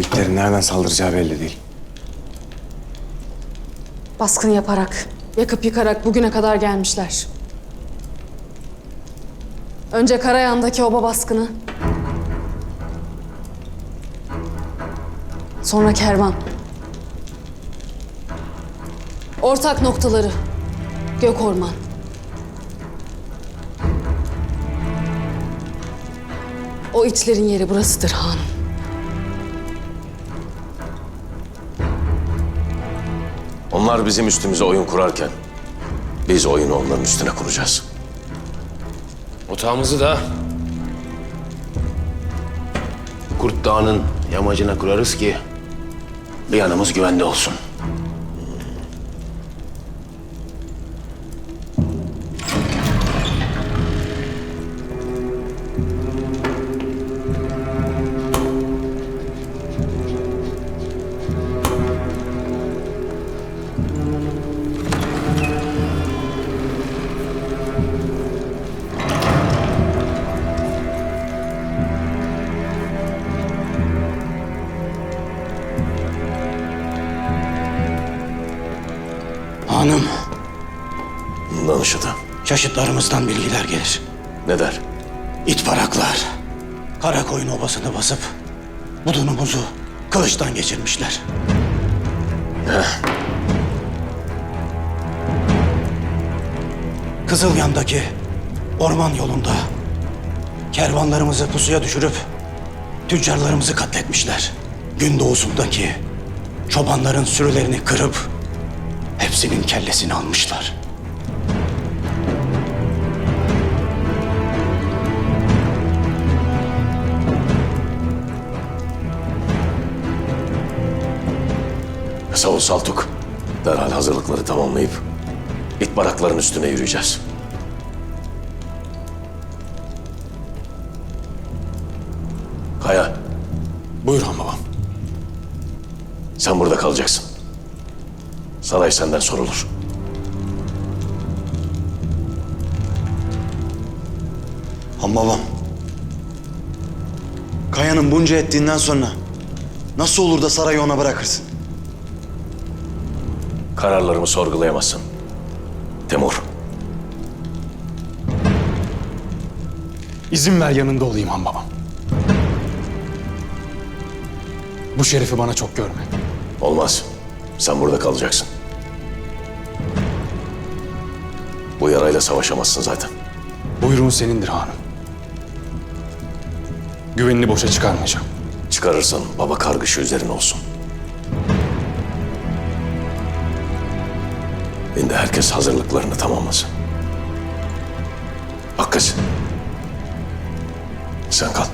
Bu itlerin nereden saldıracağı belli değil. Baskın yaparak, yakıp yıkarak bugüne kadar gelmişler. Önce Karayan'daki oba baskını. Sonra kervan. Ortak noktaları. Gök orman. O itlerin yeri burasıdır Han. Onlar bizim üstümüze oyun kurarken biz oyunu onların üstüne kuracağız. Otağımızı da Kurt Dağı'nın yamacına kurarız ki bir yanımız güvende olsun. Hanım, Danışıdı. çeşitlerimizden bilgiler gelir. Ne der? İt baraklar, Karakoyun obasını basıp budunumuzu kılıçtan geçirmişler. Kızılyan'daki orman yolunda kervanlarımızı pusuya düşürüp tüccarlarımızı katletmişler. Gündoğusundaki çobanların sürülerini kırıp hepsinin kellesini almışlar. Sağ ol Saltuk. Derhal hazırlıkları tamamlayıp it barakların üstüne yürüyeceğiz. Kaya, Buyur han babam. sen burada kalacaksın. Saray senden sorulur. Han babam. Kaya'nın bunca ettiğinden sonra nasıl olur da sarayı ona bırakırsın? Kararlarımı sorgulayamazsın. Temur, İzin ver yanında olayım han babam. Bu şerefi bana çok görme. olmaz. Sen burada kalacaksın. Bu yarayla savaşamazsın zaten. Buyruğun senindir hanım. Güvenini boşa çıkarmayacağım. Çıkarırsan baba kargışı üzerine olsun. Şimdi herkes hazırlıklarını tamamlasın. Hakkız. Sen kal.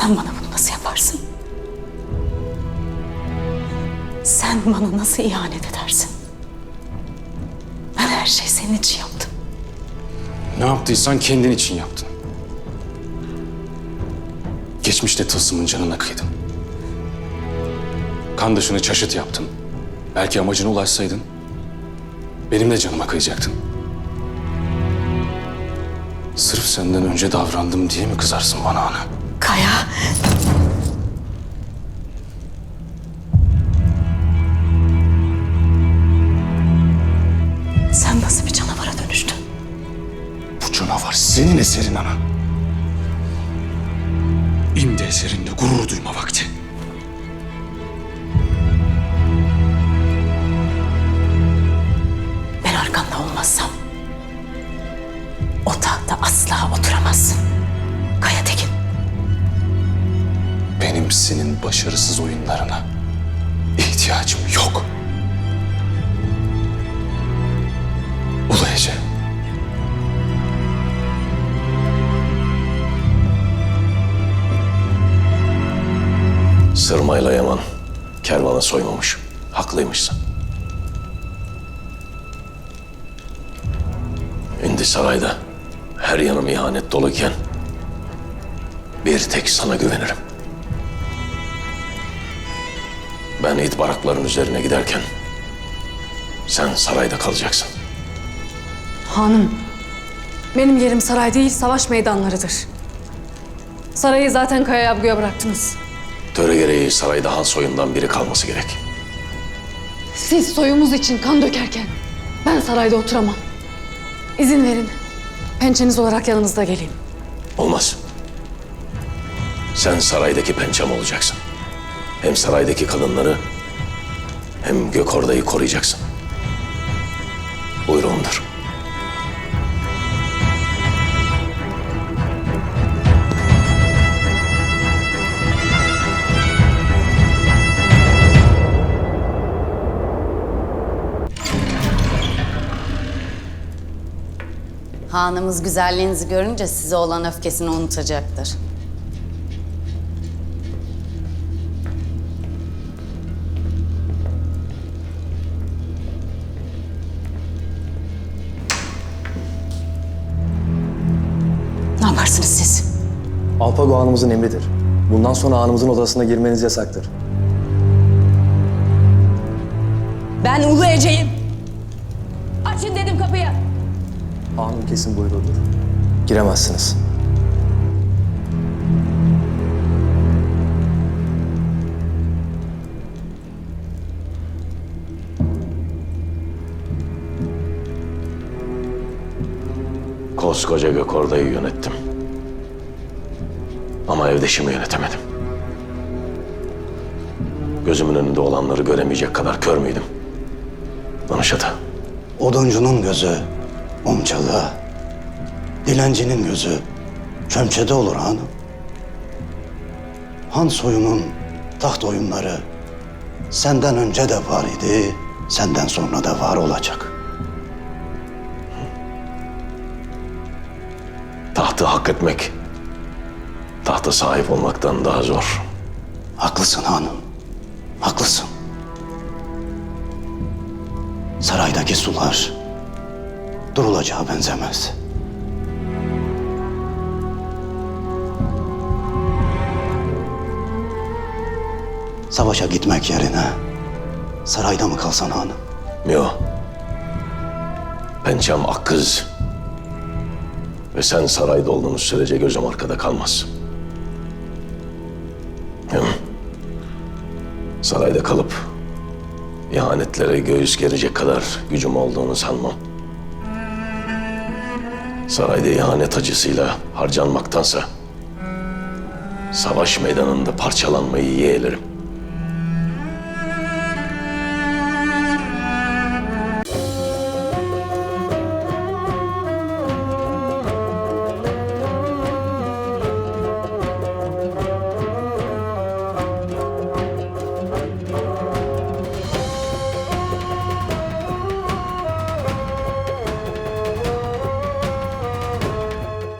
Sen bana bunu nasıl yaparsın? Sen bana nasıl ihanet edersin? Ben her şeyi senin için yaptım. Ne yaptıysan kendin için yaptın. Geçmişte tılsımın canına kıydın. Kandaşını çaşıt yaptın. Belki amacına ulaşsaydın benim de canıma kıyacaktın. Sırf senden önce davrandım diye mi kızarsın bana ana? Kaya, sen nasıl bir canavara dönüştün? Bu canavar senin eserin ana. İmdi eserinde gurur duyma vakti. Ben arkanda olmazsam o tahtta asla oturamazsın. Senin başarısız oyunlarına ihtiyacım yok. Ulu Ece. Sırmayla Yaman kervanı soymamış. Haklıymışsın. Şimdi sarayda her yanım ihanet doluyken bir tek sana güvenirim. Ben it barakların üzerine giderken sen sarayda kalacaksın. Hanım, benim yerim saray değil, savaş meydanlarıdır. Sarayı zaten Kaya Yabgu'ya bıraktınız. Töre gereği sarayda han soyundan biri kalması gerek. Siz soyumuz için kan dökerken ben sarayda oturamam. İzin verin, pençeniz olarak yanınızda geleyim. Olmaz. Sen saraydaki pençem olacaksın. Hem saraydaki kadınları hem Gökorda'yı koruyacaksın. Buyruğumdur. Hanımız güzelliğinizi görünce size olan öfkesini unutacaktır. Yaparsınız siz? Alpago Hanımızın emridir. Bundan sonra hanımızın odasına girmeniz yasaktır. Ben Ulu Ece'yim. Açın dedim kapıyı. Hanım kesin buyruğudur. Giremezsiniz. Koskoca Gökorda'yı yönettim. Ama evdeşimi yönetemedim. Gözümün önünde olanları göremeyecek kadar kör müydüm? Danışata. Oduncunun gözü omçalığa, dilencinin gözü çömçede olur hanım. Han soyunun taht oyunları senden önce de var idi, senden sonra da var olacak. Tahtı hak etmek, tahta sahip olmaktan daha zor. Haklısın hanım, haklısın. Saraydaki sular durulacağı benzemez. Savaşa gitmek yerine sarayda mı kalsan hanım? Yo. Pençem akkız. Ve sen sarayda olduğunuz sürece gözüm arkada kalmaz. Hem sarayda kalıp ihanetlere göğüs gerecek kadar gücüm olduğunu sanmam. Sarayda ihanet acısıyla harcanmaktansa savaş meydanında parçalanmayı yeğlerim.